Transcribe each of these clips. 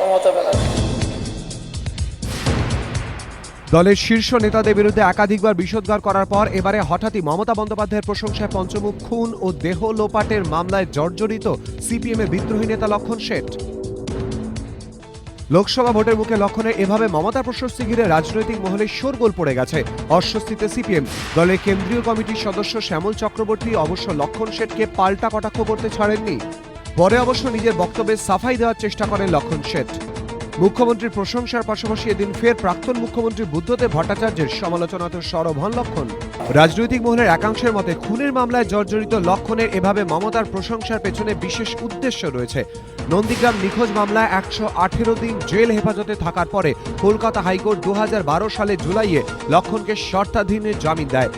মমতা ব্যানার্জি দলের শীর্ষ নেতাদের বিরুদ্ধে একাধিকবার বিষোদ্গার করার পর এবারে হঠাৎই মমতা বন্দ্যোপাধ্যায়ের প্রশংসায় পঞ্চমুখ, খুন ও দেহ লোপাটের মামলায় জর্জরিত সিপিএমের বিদ্রোহী নেতা লক্ষণ শেঠ। লোকসভা ভোটের মুখে লক্ষণে এভাবে মমতা প্রশস্তি ঘিরে রাজনৈতিক মহলে শোরগোল পড়ে গেছে অস্বস্তিতে সিপিএম। দলের কেন্দ্রীয় কমিটির সদস্য শ্যামল চক্রবর্তী অবশ্য লক্ষণ শেঠকে পাল্টা কটাক্ষ করতে ছাড়েননি। পরে অবশ্য নিজের বক্তব্যে সাফাই দেওয়ার চেষ্টা করেন লক্ষণ শেঠ। মুখ্যমন্ত্রীর প্রশংসার পাশাপাশি এদিন ফের প্রাক্তন মুখ্যমন্ত্রী বুদ্ধদেব ভট্টাচার্যের সমালোচনাতে সরব হন লক্ষণ। রাজনৈতিক মহলের একাংশের মতে খুনের মামলায় জর্জরিত লক্ষণের এভাবে মমতার প্রশংসার পেছনে বিশেষ উদ্দেশ্য রয়েছে। নন্দীগ্রাম নিখোঁজ মামলায় একশো আঠেরো দিন জেল হেফাজতে থাকার পরে কলকাতা হাইকোর্ট দু হাজার বারো সালে জুলাইয়ে লক্ষণকে শর্তাধীনে জামিন দেয়।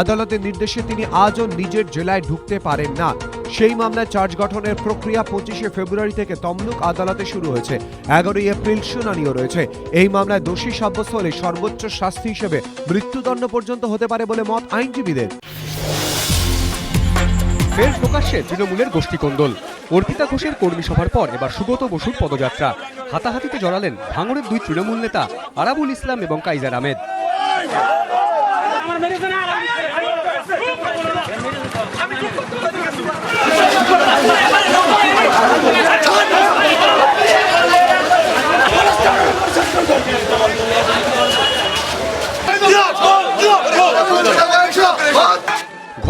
আদালতের নির্দেশে তিনি আজও নিজের জেলায় ঢুকতে পারেন না। সেই মামলায় চার্জ গঠনের প্রক্রিয়া পঁচিশে ফেব্রুয়ারি থেকে তমলুক আদালতে শুরু হয়েছে। এগারোই এপ্রিল শুনানিও রয়েছে। এই মামলায় দোষী সাব্যস্ত হলে সর্বোচ্চ শাস্তি হিসেবে মৃত্যুদণ্ড পর্যন্ত হতে পারে বলে মত আইনজীবীদের। ফের প্রকাশ্যে তৃণমূলের গোষ্ঠীকন্দল। অর্পিতা ঘোষের কর্মী সভার পর এবার সুগত বসুর পদযাত্রা। হাতাহাতিতে জড়ালেন ভাঙড়ের দুই তৃণমূল নেতা আরাবুল ইসলাম এবং কাইজার আহমেদ।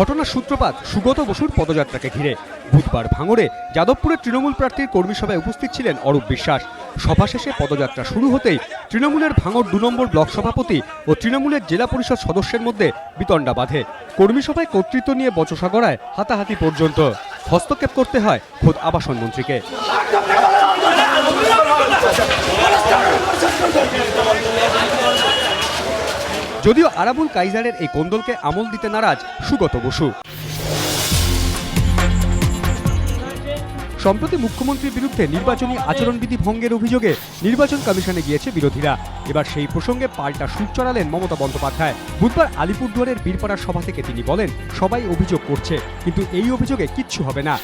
ঘটনার সূত্রপাত সুগত বসুর পদযাত্রাকে ঘিরে। বুধবার ভাঙড়ে যাদবপুরের তৃণমূল প্রার্থীর কর্মী সভায় উপস্থিত ছিলেন অরূপ বিশ্বাস। সভা শেষে পদযাত্রা শুরু হতেই তৃণমূলের ভাঙড় দু নম্বর ব্লক সভাপতি ও তৃণমূলের জেলা পরিষদ সদস্যের মধ্যে বিতণ্ডা বাঁধে। কর্মী সভায় কর্তৃত্ব নিয়ে বচসা গড়ায় হাতাহাতি পর্যন্ত। হস্তক্ষেপ করতে হয় খোদ আবাসন মন্ত্রীকে। যদিও আরাবুল কাইজারের এই কোন্দলকে আমল দিতে নারাজ সুগত বসু। সম্প্রতি মুখ্যমন্ত্রীর বিরুদ্ধে নির্বাচনী আচরণবিধি ভঙ্গের অভিযোগে নির্বাচন কমিশনে গিয়েছে বিরোধীরা। এবার সেই প্রসঙ্গে পাল্টা সুর চড়ালেন মমতা বন্দ্যোপাধ্যায়। বুধবার আলিপুরদুয়ারের বীরপাড়ার সভা থেকে তিনি বলেন, সবাই অভিযোগ করছে, কিন্তু এই অভিযোগে কিচ্ছু হবে না।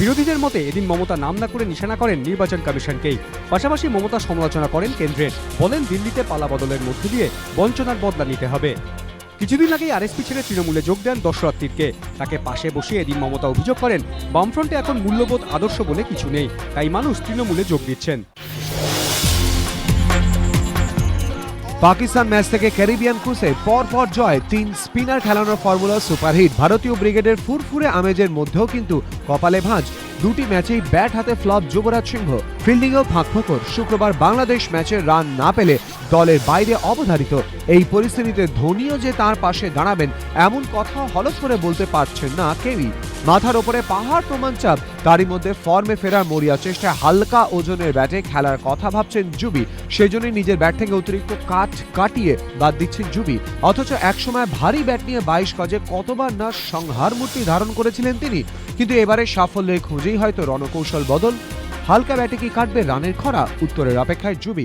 বিরোধীদের মতে এদিন মমতা নাম না করে নিশানা করেন নির্বাচন কমিশনকেই। পাশাপাশি মমতা সমালোচনা করেন কেন্দ্রের বলেন দিল্লিতে পালা বদলের মধ্য দিয়ে বঞ্চনার বদলা নিতে হবে। কিছুদিন আগেই আরএসপি ছেড়ে তৃণমূলে যোগ দেন দশরথীরকে। তাকে পাশে বসিয়ে এদিন মমতা অভিযোগ করেন, বামফ্রন্টে এখন মূল্যবোধ আদর্শ বলে কিছু নেই। তাই মানুষ তৃণমূলে যোগ দিচ্ছেন। পাকিস্তান ম্যাচ থেকে ক্যারিবিয়ান ক্রুসে পর জয় তিন স্পিনার খেলানোর ফর্মুলা সুপারহিট। ভারতীয় ব্রিগেডের ফুরফুরে আমেজের মধ্যেও কিন্তু কপালে ভাঁজ। দুটি ম্যাচেই ব্যাট হাতে ফ্লপ যুবরাজ সিংহ। ফিল্ডিংয়েও ফাঁকফোকর শুক্রবার বাংলাদেশ ম্যাচে রান না পেলে দলের বাইরে অবধারিত। এই পরিস্থিতিতে ধোনিও যে তার পাশে দাঁড়াবেন, এমন কথা হলফ করে বলতে পারছেন না কেউই। মাথার ওপরে পাহাড় প্রমাণ চাপ, তারই মধ্যে ফর্মে ফেরার মরিয়া চেষ্টায় হালকা ওজনের ব্যাটে খেলার কথা ভাবছেন জুবি। সেজন্যই নিজের ব্যাট থেকে অতিরিক্ত কাঠ কাটিয়ে বাদ দিচ্ছেন জুবি। অথচ একসময় ভারী ব্যাট নিয়ে বাইশ গজে কতবার না সংহার মূর্তি ধারণ করেছিলেন তিনি। কিন্তু এবারে সাফল্যের খোঁজেই হয়তো রণকৌশল বদল। হালকা ব্যাটে কি কাটবে রানের খরা? উত্তরের অপেক্ষায় জুবি।